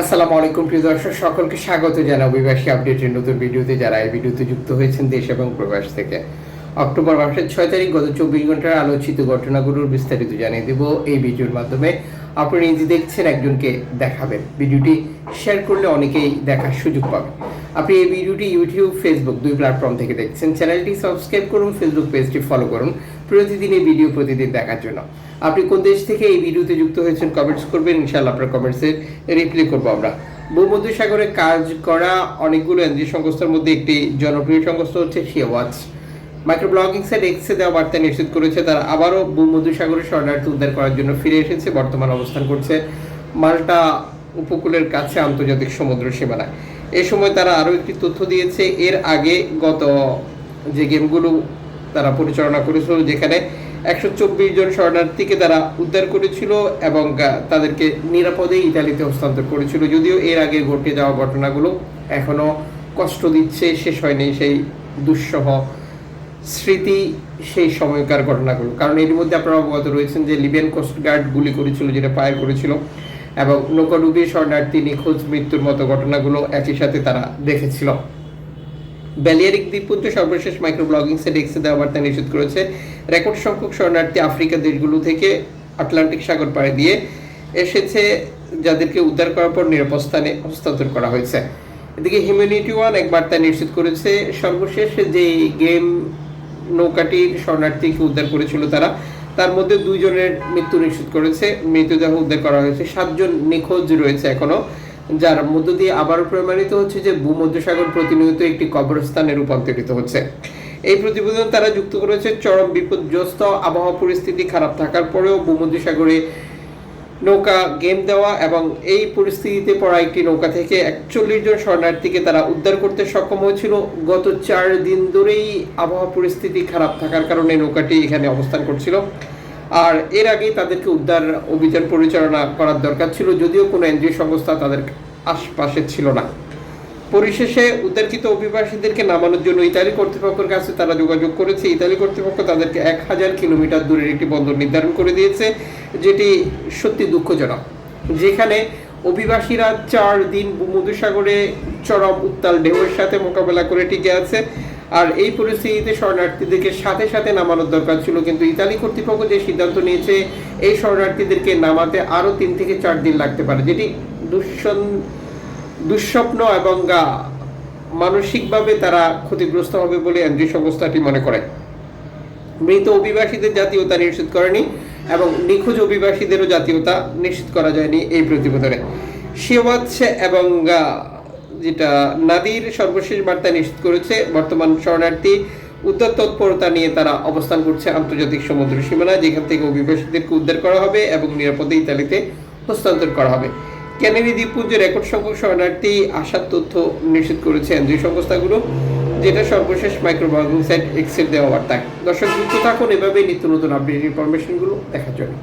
আসসালামু আলাইকুম, প্রিয় দর্শক। সকলকে স্বাগত জানাই অভিবাসী আপডেটের নতুন ভিডিওতে। যারা এই ভিডিওতে যুক্ত হয়েছেন দেশ এবং প্রবাস থেকে, অক্টোবর মাসের ছয় তারিখ গত চব্বিশ ঘণ্টার আলোচিত ঘটনাগুলোর বিস্তারিত জানিয়ে দেব। এই ভিডিওর মাধ্যমে আপনি নিজে দেখছেন, একজনকে দেখাবেন। ভিডিওটি শেয়ার করলে অনেকেই দেখার সুযোগ পাবে। আপনি এই ভিডিওটি ইউটিউব ফেসবুক দুই প্ল্যাটফর্ম থেকে দেখছেন। চ্যানেলটি সাবস্ক্রাইব করুন ফেসবুক পেজটি ফলো করুন। প্রতিদিন এই ভিডিও প্রতিদিন দেখার জন্য। আপনি কোন দেশ থেকে এই ভিডিওতে যুক্ত হয়েছেন কমেন্টস করবেন। ইনশাআল্লাহ আপনার কমেন্টসের রিপ্লাই করব আমরা। ভূমধ্যসাগরে কাজ করা অনেকগুলো এনজিও সংস্থার মধ্যে একটি জনপ্রিয় সংস্থা হচ্ছে Shia watch micro blogging site এক্সে দেওয়া বার্তা নিশ্চিত করেছে, তারা আবারও ভূমধ্যসাগরে শরণার্থী উদ্ধার করার জন্য ফিরে এসেছে, বর্তমান অবস্থান করছে মাল্টা উপকূলের কাছে আন্তর্জাতিক সমুদ্র সীমানায়। এ সময় তারা আরও একটি তথ্য দিয়েছে, এর আগে গত যে গেমগুলো তারা পরিচালনা করেছিল, যেখানে একশো চব্বিশ জন শরণার্থীকে তারা উদ্ধার করেছিল এবং তাদেরকে নিরাপদে ইতালিতে হস্তান্তর করেছিল। যদিও এর আগে ঘটে যাওয়া ঘটনাগুলো এখনও কষ্ট দিচ্ছে, শেষ হয়নি সেই দুঃসহ স্মৃতি সেই সময়কার ঘটনাগুলো। কারণ এর মধ্যে আপনারা অবগত রয়েছেন যে লিবিয়ান কোস্ট গার্ড গুলি করেছিল, যেটা ফায়ার করেছিল, এবং নৌকাডুবি শরণার্থী নিখোঁজ মৃত্যুর মতো ঘটনাগুলো একই সাথে তারা দেখেছিল। ব্যালিয়ারিক দ্বীপপুঞ্জ সর্বশেষ মাইক্রো ব্লগিং সেট এক্সে দেওয়া বার্তা নিশ্চিত করেছে, রেকর্ড সংখ্যক শরণার্থী আফ্রিকা দেশগুলো থেকে আটলান্টিক সাগর পাড়ে দিয়ে এসেছে, যাদেরকে উদ্ধার করার পর নিরাপদ স্থানে হস্তান্তর করা হয়েছে। এদিকে হিউম্যানিটি ওয়ান এক বার্তা নিশ্চিত করেছে, সর্বশেষ যে গেম নৌকাটির শরণার্থীকে উদ্ধার করেছিল তারা। তার মধ্যে দুইজনের মৃত্যু নিশ্চিত করেছে। মৃতদেহ উদ্ধার করা হয়েছে। সাতজন নিখোঁজ রয়েছে এখনও, যার মধ্য দিয়ে আবারও প্রমাণিত হচ্ছে যে ভূমধ্যসাগর প্রতিনিয়ত একটি কবরস্থানে রূপান্তরিত হচ্ছে। এই প্রতিবেদন তারা যুক্ত করেছে। চরম বিপর্যস্ত আবহাওয়া পরিস্থিতি খারাপ থাকার পরেও ভূমধ্যসাগরে নৌকা, গেম দেওয়া এবং এই পরিস্থিতিতে পড়া একটি নৌকা থেকে একচল্লিশ জন শরণার্থীকে তারা উদ্ধার করতে সক্ষম হয়েছিল। গত চার দিন ধরেই আবহাওয়া পরিস্থিতি খারাপ থাকার কারণে নৌকাটি এখানে অবস্থান করছিল। আর এর আগেই তাদেরকে উদ্ধার অভিযান পরিচালনা করার দরকার ছিল, যদিও কোনো এনজিও সংস্থা তাদের আশপাশে ছিল না। পরিশেষে উদ্ধারকৃত অভিবাসীদেরকে নামানোর জন্য ইতালি কর্তৃপক্ষের কাছে তারা যোগাযোগ করেছে। ইতালি কর্তৃপক্ষ তাদেরকে এক হাজার কিলোমিটার দূরের একটি বন্দর নির্ধারণ করে দিয়েছে, যেটি সত্যি দুঃখজনক। যেখানে অভিবাসীরা চার দিন ভূমধ্যসাগরে চরম উত্তাল ঢেউয়ের সাথে মোকাবেলা করে টিকে আছে। আর এই পরিস্থিতিতে শরণার্থীদেরকে সাথে সাথে নামানোর দরকার ছিল, কিন্তু ইতালি কর্তৃপক্ষ যে সিদ্ধান্ত নিয়েছে, এই শরণার্থীদেরকে নামাতে আরও তিন থেকে চার দিন লাগতে পারে, যেটি দুঃসন দুঃস্বপ্ন এবং মানসিকভাবে তারা ক্ষতিগ্রস্ত হবে বলে এনজিও সংস্থাটি মনে করে। মৃত অভিবাসীদের জাতীয়তা নিশ্চিত করেনি এবং নিখোঁজ অভিবাসীদেরও জাতীয়তা নিশ্চিত করা যায়নি এই প্রতিবেদনে। শিওয়াচ এবং যেটা নাদির সর্বশেষ বার্তা নিশ্চিত করেছে, বর্তমান শরণার্থী উদ্ধার তৎপরতা নিয়ে তারা অবস্থান করছে আন্তর্জাতিক সমুদ্র সীমানা, যেখান থেকে অভিবাসীদেরকে উদ্ধার করা হবে এবং নিরাপদে ইতালিতে হস্তান্তর করা হবে। ক্যানারি দ্বীপপুঞ্জে রেকর্ড সংখ্যক শরণার্থী আসার তথ্য নিশ্চিত করেছে এনজিও সংস্থাগুলো, যেটা সর্বশেষ মাইক্রোবায়োম সাইট এক্সেল দেওয়া বার্তা দর্শক, যুক্ত থাকুন এভাবে নিত্য নতুন আপডেট ইনফরমেশনগুলো দেখার জন্য।